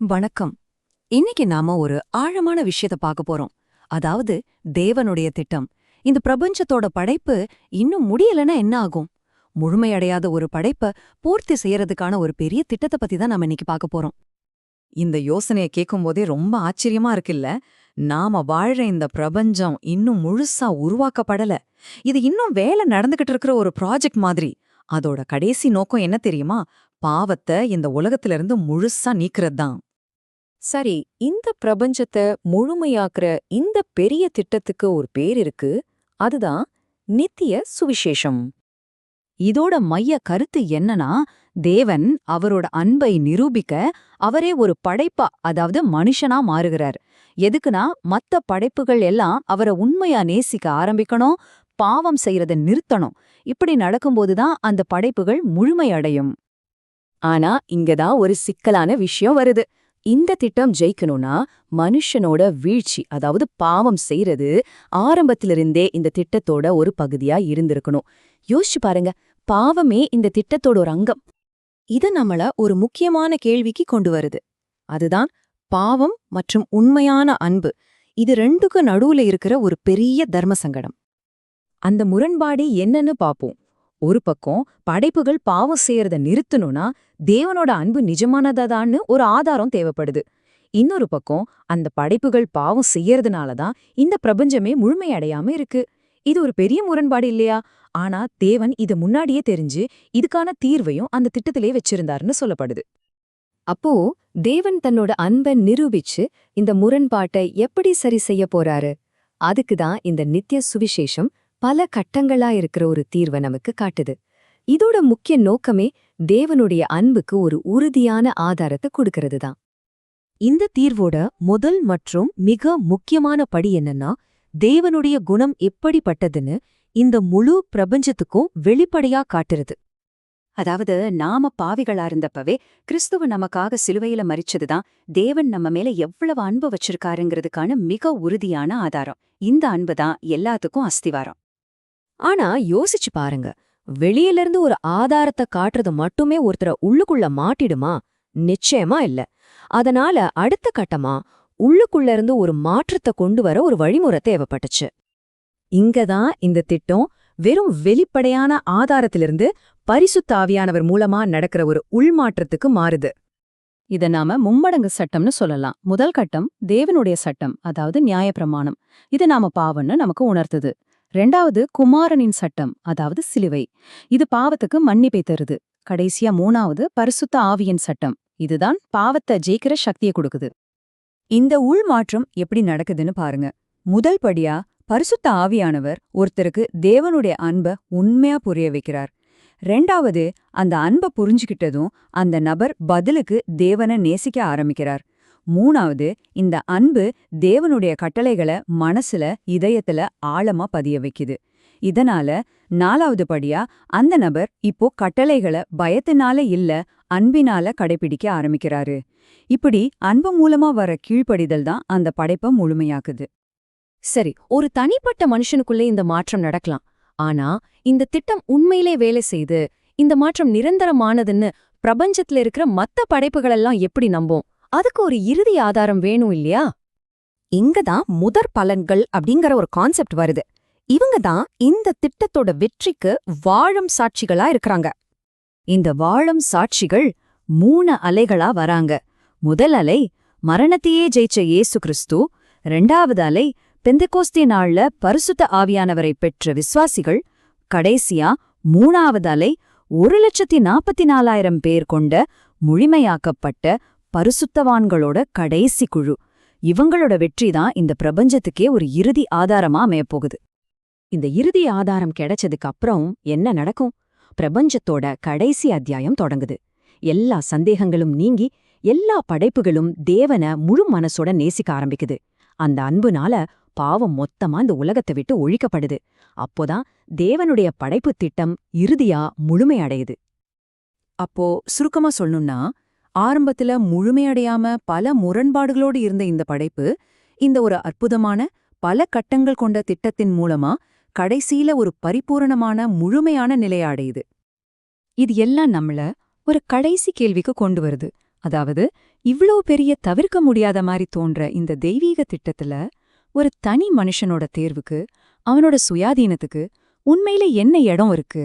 வணக்கம். இன்னைக்கு நாம ஒரு ஆழமான விஷயத்த பார்க்க போறோம். அதாவது தேவனுடைய திட்டம். இந்த பிரபஞ்சத்தோட படைப்பு இன்னும் முடியலன்னா என்ன ஆகும்? முழுமையடையாத ஒரு படைப்ப பூர்த்தி செய்யறதுக்கான ஒரு பெரிய திட்டத்தை பத்தி தான் நாம இன்னைக்கு பார்க்க போறோம். இந்த யோசனைய கேட்கும்போதே ரொம்ப ஆச்சரியமா இருக்குல்ல? நாம வாழ்ற இந்த பிரபஞ்சம் இன்னும் முழுசா உருவாக்கப்படல. இது இன்னும் வேலை நடந்துகிட்டு இருக்கிற ஒரு ப்ராஜெக்ட் மாதிரி. அதோட கடைசி நோக்கம் என்ன தெரியுமா? பாவத்தை இந்த உலகத்துல இருந்து முழுசா நீக்கிறது தான் சரி இந்த பிரபஞ்சத்தை முழுமையாக்குற இந்த பெரிய திட்டத்துக்கு ஒரு பேர் இருக்கு. அதுதான் நித்திய சுவிசேஷம். இதோட மைய கருத்து என்னன்னா தேவன் அவரோட அன்பை நிரூபிக்க அவரே ஒரு படைப்பா அதாவது மனுஷனா மாறுகிறார். எதுக்குன்னா மத்த படைப்புகள் எல்லாம் அவரை உண்மையா நேசிக்க ஆரம்பிக்கணும் பாவம் செய்யறத நிறுத்தணும். இப்படி நடக்கும்போதுதான் அந்த படைப்புகள் முழுமையடையும். ஆனா இங்கதான் ஒரு சிக்கலான விஷயம் வருது. இந்த திட்டம் ஜெயிக்கணும்னா மனுஷனோட வீழ்ச்சி அதாவது பாவம் செய்யறது ஆரம்பத்திலிருந்தே இந்த திட்டத்தோட ஒரு பகுதியா இருந்திருக்கணும். யோசிச்சு பாருங்க பாவமே இந்த திட்டத்தோட ஒரு அங்கம். இது நம்மள ஒரு முக்கியமான கேள்விக்கு கொண்டு வருது. அதுதான் பாவம் மற்றும் உண்மையான அன்பு. இது ரெண்டுக்கு நடுவுல இருக்கிற ஒரு பெரிய தர்ம சங்கடம். அந்த முரண்பாடு என்னன்னு பாப்போம். ஒரு பக்கம் படைப்புகள் பாவம் செய்யறத நிறுத்தணும்னா தேவனோட அன்பு நிஜமானதான்னு ஒரு ஆதாரம் தேவைப்படுது. இன்னொரு பக்கம் அந்த படைப்புகள் பாவம் செய்யறதுனால தான் இந்த பிரபஞ்சமே முழுமையடையாம இருக்கு. இது ஒரு பெரிய முரண்பாடு இல்லையா? ஆனா தேவன் இத முன்னாடியே தெரிஞ்சு இதுக்கான தீர்வையும் அந்த திட்டத்திலே வச்சிருந்தாருன்னு சொல்லப்படுது. அப்போ தேவன் தன்னோட அன்பை நிரூபிச்சு இந்த முரண்பாட்டை எப்படி சரி செய்ய போறாரு? அதுக்கு தான் இந்த நித்திய சுவிசேஷம் பல கட்டங்களா இருக்கிற ஒரு தீர்வை நமக்கு காட்டுது. இதோட முக்கிய நோக்கமே தேவனுடைய அன்புக்கு ஒரு உறுதியான ஆதாரத்தை கொடுக்கறது தான் இந்த தீர்வோட முதல் மற்றும் மிக முக்கியமான படி என்னன்னா தேவனுடைய குணம் எப்படிப்பட்டதுன்னு இந்த முழு பிரபஞ்சத்துக்கும் வெளிப்படையா காட்டுறது. அதாவது நாம பாவிகளா இருந்தப்பவே கிறிஸ்துவ நமக்காக சிலுவையில மறிச்சதுதான் தேவன் நம்ம மேல எவ்வளவு அன்பு வச்சிருக்காருங்கிறதுக்கான மிக உறுதியான ஆதாரம். இந்த அன்பு தான் எல்லாத்துக்கும் அஸ்திவாரம். ஆனா யோசிச்சு பாருங்க. வெளியிலிருந்து ஒரு ஆதாரத்தை காட்டுறது மட்டுமே ஒருத்தர உள்ளுக்குள்ள மாட்டிடுமா? நிச்சயமா இல்ல. அதனால அடுத்த கட்டமா உள்ளுக்குள்ள இருந்து ஒரு மாற்றத்தை கொண்டு வர ஒரு வழிமுறை தேவைப்பட்டுச்சு. இங்கதான் இந்த திட்டம் வெறும் வெளிப்படையான ஆதாரத்திலிருந்து பரிசுத்தாவியானவர் மூலமா நடக்கிற ஒரு உள்மாற்றத்துக்கு மாறுது. இத நாம மும்மடங்கு சட்டம்னு சொல்லலாம். முதல் கட்டம் தேவனுடைய சட்டம் அதாவது நியாயப்பிரமாணம். இது நாம பாவம்னு நமக்கு உணர்த்துது. ரெண்டாவது குமாரனின் சட்டம் அதாவது சிலுவை. இது பாவத்துக்கு மன்னிப்பை தருது. கடைசியா மூணாவது பரிசுத்த ஆவியின் சட்டம். இதுதான் பாவத்தை ஜெயிக்கிற சக்தியை கொடுக்குது. இந்த உள்மாற்றம் எப்படி நடக்குதுன்னு பாருங்க. முதல் படியா பரிசுத்த ஆவியானவர் ஒருத்தருக்கு தேவனுடைய அன்ப உண்மையா புரிய வைக்கிறார். ரெண்டாவது அந்த அன்பை புரிஞ்சுக்கிட்டதும் அந்த நபர் பதிலுக்கு தேவனை நேசிக்க ஆரம்பிக்கிறார். மூணாவது இந்த அன்பு தேவனுடைய கட்டளைகளை மனசுல இதயத்துல ஆழமா பதிய வைக்குது. இதனால நாலாவது படியா அந்த நபர் இப்போ கட்டளைகளை பயத்தினால இல்ல அன்பினால கடைபிடிக்க ஆரம்பிக்கிறாரு. இப்படி அன்பு மூலமா வர கீழ்ப்படிதல் தான் அந்த படைப்பை முழுமையாக்குது. சரி ஒரு தனிப்பட்ட மனுஷனுக்குள்ளே இந்த மாற்றம் நடக்கலாம். ஆனா இந்த திட்டம் உண்மையிலே வேலை செய்து இந்த மாற்றம் நிரந்தரமானதுன்னு பிரபஞ்சத்துல இருக்கிற மத்த படைப்புகளெல்லாம் எப்படி நம்போம்? அதுக்கு ஒரு இறுதி ஆதாரம் வேணும் இல்லையா? இங்கதான் முதற் பலன்கள் அப்படிங்கிற ஒரு கான்செப்ட் வருது. இவங்க தான் இந்த திட்டத்தோட வெற்றிக்கு வாழும் சாட்சிகளா இருக்கிறாங்க. இந்த வாழும் சாட்சிகள் மூணு அலைகளா வராங்க. முதல் அலை மரணத்தையே ஜெயிச்ச இயேசு கிறிஸ்து. ரெண்டாவது அலை பெந்தகோஸ்தி நாள்ல பரிசுத்த ஆவியானவரை பெற்ற விசுவாசிகள். கடைசியா மூணாவது அலை ஒரு லட்சத்தி நாற்பத்தி நாலாயிரம் பேர் கொண்ட முழுமையாக்கப்பட்ட பரிசுத்தவான்களோட கடைசி குழு. இவங்களோட வெற்றி தான் இந்த பிரபஞ்சத்துக்கே ஒரு இறுதி ஆதாரமா அமையப்போகுது. இந்த இறுதி ஆதாரம் கிடைச்சதுக்கு அப்புறம் என்ன நடக்கும்? பிரபஞ்சத்தோட கடைசி அத்தியாயம் தொடங்குது. எல்லா சந்தேகங்களும் நீங்கி எல்லா படைப்புகளும் தேவன முழு மனசோட நேசிக்க ஆரம்பிக்குது. அந்த அன்புனால பாவம் மொத்தமா இந்த உலகத்தை விட்டு ஒழிக்கப்படுது. அப்போதான் தேவனுடைய படைப்பு திட்டம் இறுதியா முழுமையடையுது. அப்போ சுருக்கமா சொல்லணும்னா ஆரம்பத்துல முழுமையடையாம பல முரண்பாடுகளோடு இருந்த இந்த படைப்பு இந்த ஒரு அற்புதமான பல கட்டங்கள் கொண்ட திட்டத்தின் மூலமா கடைசியில ஒரு பரிபூரணமான முழுமையான நிலைய அடையுது. இது எல்லாம் நம்மள ஒரு கடைசி கேள்விக்கு கொண்டு வருது. அதாவது இவ்ளோ பெரிய தவிர்க்க முடியாத மாதிரி தோன்ற இந்த தெய்வீக திட்டத்துல ஒரு தனி மனுஷனோட தேர்வுக்கு அவனோட சுயாதீனத்துக்கு உண்மையில என்ன இடம் இருக்கு?